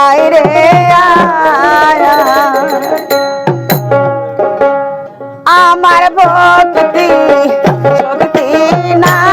আয়। রে আমার ভক্তি শক্তি না।